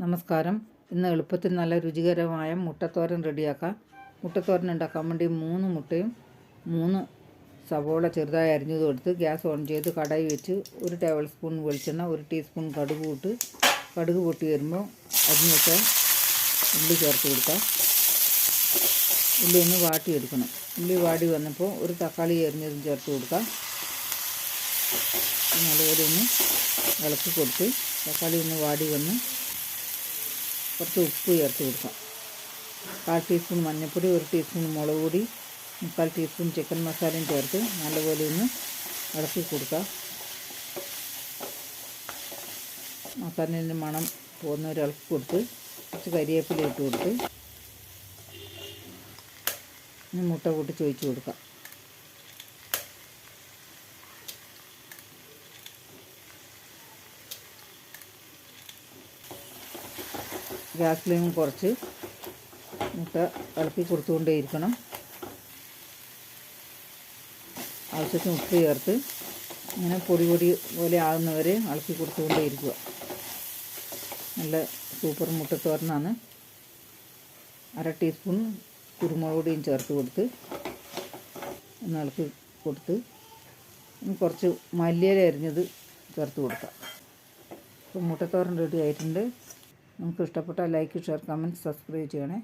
നമസ്കാരം. ഇന്ന് എളുപ്പത്തിൽ നല്ല രുചികരമായ മുട്ടത്തോരൻ റെഡിയാക്കാം. മുട്ടത്തോരൻ ഉണ്ടാക്കാൻ വേണ്ടി മൂന്ന് മുട്ടയും മൂന്ന് സവോള ചെറുതായി അരിഞ്ഞത് കൊടുത്ത് ഗ്യാസ് ഓൺ ചെയ്ത് കടായി വെച്ച് ഒരു ടേബിൾ സ്പൂൺ വെളിച്ചെണ്ണ ഒരു ടീസ്പൂൺ കടുക് ഇട്ട് കടുക് പൊട്ടി വരുമ്പോൾ അരിഞ്ഞ് വെച്ച ഉള്ളി ചേർത്ത് കൊടുക്കാം. ഉള്ളി ഒന്ന് വാട്ടിയെടുക്കണം ഉള്ളി വാടി വന്നപ്പോൾ ഒരു തക്കാളി അരിഞ്ഞതും ചേർത്ത് കൊടുക്കാം. നല്ലപോലെ ഒന്ന് ഇളക്കി കൊടുത്ത് തക്കാളി ഒന്ന് വാടി വന്ന് കുറച്ച് ഉപ്പ് ചേർത്ത് കൊടുക്കാം. കാൽ ടീസ്പൂൺ മഞ്ഞൾപ്പൊടി ഒരു ടീസ്പൂൺ മുളക് പൊടി മുക്കാൽ ടീസ്പൂൺ ചിക്കൻ മസാലയും ചേർത്ത് നല്ലപോലെ ഒന്ന് ഇളക്കി കൊടുക്കാം. മസാലേന്റെ മണം പോകുന്ന ഒരു ഇളക്കി കൊടുത്ത് കുറച്ച് കരിവേപ്പില ഇട്ട് കൊടുത്ത് മുട്ട കൂട്ടി ചോദിച്ചു കൊടുക്കാം. ഗ്യാസ് ഫ്ലെയിം കുറച്ച് മുട്ട ഇളക്കി കൊടുത്തുകൊണ്ടേയിരിക്കണം ആവശ്യത്തിന് ഉപ്പ് ചേർത്ത് ഇങ്ങനെ പൊടി പൊടി പോലെ ആകുന്നവരെ ഇളക്കി കൊടുത്തുകൊണ്ടേയിരിക്കുക നല്ല സൂപ്പർ മുട്ടത്തോരനാണ്. അര ടീസ്പൂൺ കുരുമുളക് പൊടിയും ചേർത്ത് കൊടുത്ത് ഒന്ന് ഇളക്കി കൊടുത്ത് കുറച്ച് മല്ലിയില അരിഞ്ഞത് ചേർത്ത് കൊടുക്കാം. അപ്പം മുട്ടത്തോരൻ റെഡി ആയിട്ടുണ്ട്. നമുക്ക് ഇഷ്ടപ്പെട്ടാൽ ലൈക്ക് ഷെയർ കമന്റ് സബ്സ്ക്രൈബ് ചെയ്യണേ.